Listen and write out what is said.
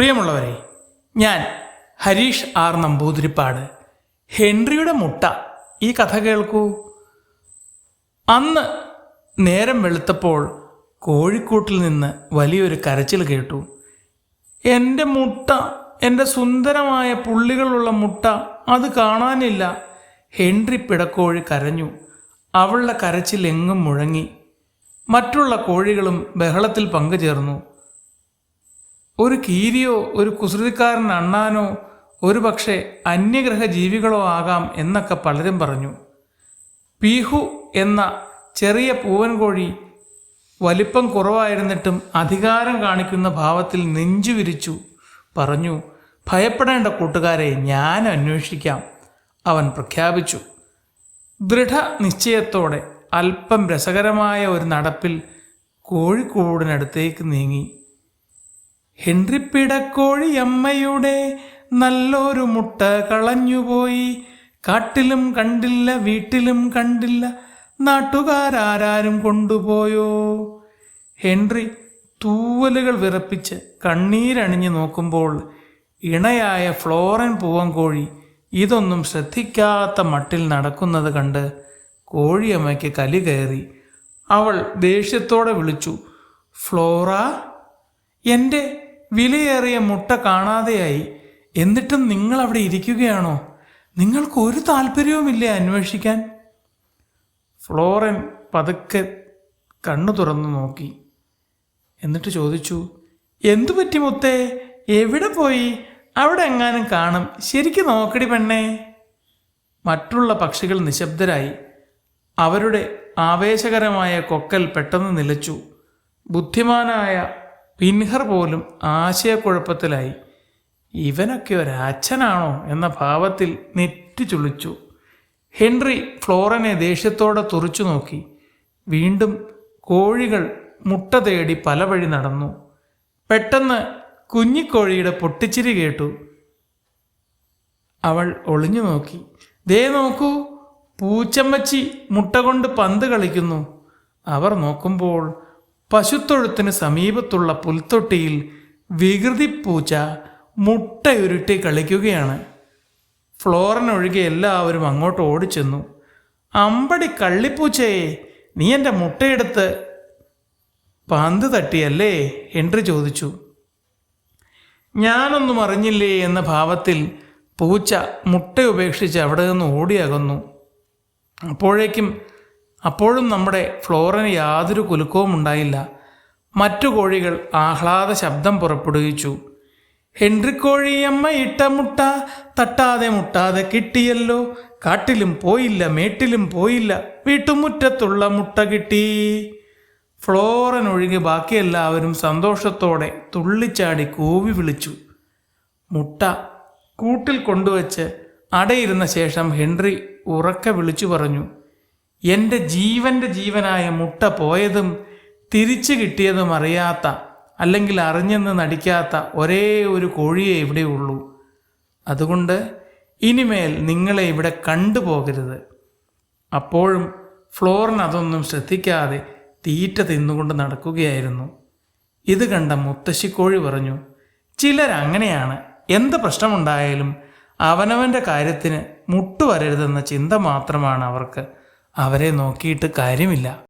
പ്രിയമുള്ളവരെ ഞാൻ ഹരീഷ് ആർ നമ്പൂതിരിപ്പാട്. ഹെൻറിയുടെ മുട്ട. ഈ കഥ കേൾക്കൂ. അന്ന് നേരം വെളുത്തപ്പോൾ കോഴിക്കൂട്ടിൽ നിന്ന് വലിയൊരു കരച്ചിൽ കേട്ടു. എന്റെ മുട്ട എന്റെ സുന്ദരമായ പുള്ളികളുള്ള മുട്ട അത് കാണാനില്ല. ഹെൻറി പിടക്കോഴി കരഞ്ഞു. അവളുടെ കരച്ചിൽ എങ്ങും മുഴങ്ങി. മറ്റുള്ള കോഴികളും ബഹളത്തിൽ പങ്കുചേർന്നു. ഒരു കീരിയോ ഒരു കുസൃതിക്കാരൻ അണ്ണാനോ ഒരു പക്ഷേ അന്യഗ്രഹ ജീവികളോ ആകാം എന്നൊക്കെ പലരും പറഞ്ഞു. പീഹു എന്ന ചെറിയ പൂവൻകോഴി വലിപ്പം കുറവായിരുന്നിട്ടും അധികാരം കാണിക്കുന്ന ഭാവത്തിൽ നെഞ്ചു വിരിച്ചു പറഞ്ഞു ഭയപ്പെടേണ്ട കൂട്ടുകാരെ ഞാൻ അന്വേഷിക്കാം. അവൻ പ്രഖ്യാപിച്ചു. ദൃഢ നിശ്ചയത്തോടെ അല്പം രസകരമായ ഒരു നടപ്പിൽ കോഴിക്കോടിനടുത്തേക്ക് നീങ്ങി. ഹെൻറി പിടക്കോഴിയമ്മയുടെ നല്ലൊരു മുട്ട കളഞ്ഞുപോയി. കാട്ടിലും കണ്ടില്ല വീട്ടിലും കണ്ടില്ല നാട്ടുകാരാരും കൊണ്ടുപോയോ? ഹെൻറി തൂവലുകൾ വിറപ്പിച്ച് കണ്ണീരണിഞ്ഞു നോക്കുമ്പോൾ ഇണയായ ഫ്ലോറൻ പൂവൻകോഴി ഇതൊന്നും ശ്രദ്ധിക്കാത്ത മട്ടിൽ നടക്കുന്നത് കണ്ട് കോഴിയമ്മയ്ക്ക് കലി കയറി. അവൾ ദേഷ്യത്തോടെ വിളിച്ചു ഫ്ലോറ എന്റെ വിലയേറിയ മുട്ട കാണാതെയായി. എന്നിട്ടും നിങ്ങൾ അവിടെ ഇരിക്കുകയാണോ? നിങ്ങൾക്ക് ഒരു താല്പര്യവുമില്ലേ അന്വേഷിക്കാൻ? ഫ്ലോറൻ പതുക്കെ കണ്ണു തുറന്നു നോക്കി. എന്നിട്ട് ചോദിച്ചു എന്തു പറ്റി മുത്തേ? എവിടെ പോയി? അവിടെ എങ്ങാനും കാണും. ശരിക്കും നോക്കടി പെണ്ണേ. മറ്റുള്ള പക്ഷികൾ നിശബ്ദരായി. അവരുടെ ആവേശകരമായ കൊക്കൽ പെട്ടെന്ന് നിലച്ചു. ബുദ്ധിമാനായ പിൻഹർ പോലും ആശയക്കുഴപ്പത്തിലായി. ഇവനൊക്കെ ഒരച്ഛനാണോ എന്ന ഭാവത്തിൽ നെറ്റി ചുളിച്ചു. ഹെൻറി ഫ്ലോറനെ ദേഷ്യത്തോടെ തുറച്ചു നോക്കി. വീണ്ടും കോഴികൾ മുട്ട തേടി പല വഴി നടന്നു. പെട്ടെന്ന് കുഞ്ഞിക്കോഴിയുടെ പൊട്ടിച്ചിരി കേട്ടു. അവൾ ഒളിഞ്ഞു നോക്കി. ദേ നോക്കൂ പൂച്ചമ്മച്ചി മുട്ട കൊണ്ട് പന്ത് കളിക്കുന്നു. അവർ നോക്കുമ്പോൾ പശുത്തൊഴുത്തിന് സമീപത്തുള്ള പുൽത്തൊട്ടിയിൽ വികൃതി പൂച്ച മുട്ടയുരുട്ടി കളിക്കുകയാണ്. ഫ്ലോറിനൊഴികെ എല്ലാവരും അങ്ങോട്ട് ഓടിച്ചെന്നു. അമ്പടി കള്ളിപ്പൂച്ചയെ നീ എന്റെ മുട്ടയെടുത്ത് പന്ത് തട്ടിയല്ലേ? എൻട്രി ചോദിച്ചു. ഞാനൊന്നും അറിഞ്ഞില്ലേ? എന്ന ഭാവത്തിൽ പൂച്ച മുട്ട ഉപേക്ഷിച്ച് അവിടെ നിന്ന് ഓടിയകന്നു. അപ്പോഴേക്കും അപ്പോഴും നമ്മുടെ ഫ്ലോറിന് യാതൊരു കുലുക്കവും ഉണ്ടായില്ല. മറ്റു കോഴികൾ ആഹ്ലാദ ശബ്ദം പുറപ്പെടുവിച്ചു. ഹെൻറി ഹെൻറിക്കോഴിയമ്മ ഇട്ട മുട്ട തട്ടാതെ മുട്ടാതെ കിട്ടിയല്ലോ. കാട്ടിലും പോയില്ല മേട്ടിലും പോയില്ല. വീട്ടുമുറ്റത്തുള്ള മുട്ട കിട്ടി. ഫ്ലോറനൊഴികെ ബാക്കി എല്ലാവരും സന്തോഷത്തോടെ തുള്ളിച്ചാടി കൂവി വിളിച്ചു. മുട്ട കൂട്ടിൽ കൊണ്ടുവച്ച് അടയിരുന്ന ശേഷം ഹെൻറി ഉറക്കെ വിളിച്ചു പറഞ്ഞു. എന്റെ ജീവന്റെ ജീവനായ മുട്ട പോയതും തിരിച്ചു കിട്ടിയതും അറിയാത്ത അല്ലെങ്കിൽ അറിഞ്ഞെന്ന് നടിക്കാത്ത ഒരേ ഒരു കോഴിയെ ഇവിടെയുള്ളൂ അതുകൊണ്ട് ഇനിമേൽ നിങ്ങളെ ഇവിടെ കണ്ടുപോകരുത്. അപ്പോഴും ഫ്ലോറിന് അതൊന്നും ശ്രദ്ധിക്കാതെ തീറ്റ തിന്നുകൊണ്ട് നടക്കുകയായിരുന്നു. ഇത് കണ്ട മുത്തശ്ശിക്കോഴി പറഞ്ഞു ചിലരങ്ങനെയാണ് എന്ത് പ്രശ്നമുണ്ടായാലും അവനവന്റെ കാര്യത്തിന് മുട്ടുവരരുതെന്ന ചിന്ത മാത്രമാണ് അവർക്ക്. അവരെ നോക്കിയിട്ട് കാര്യമില്ല.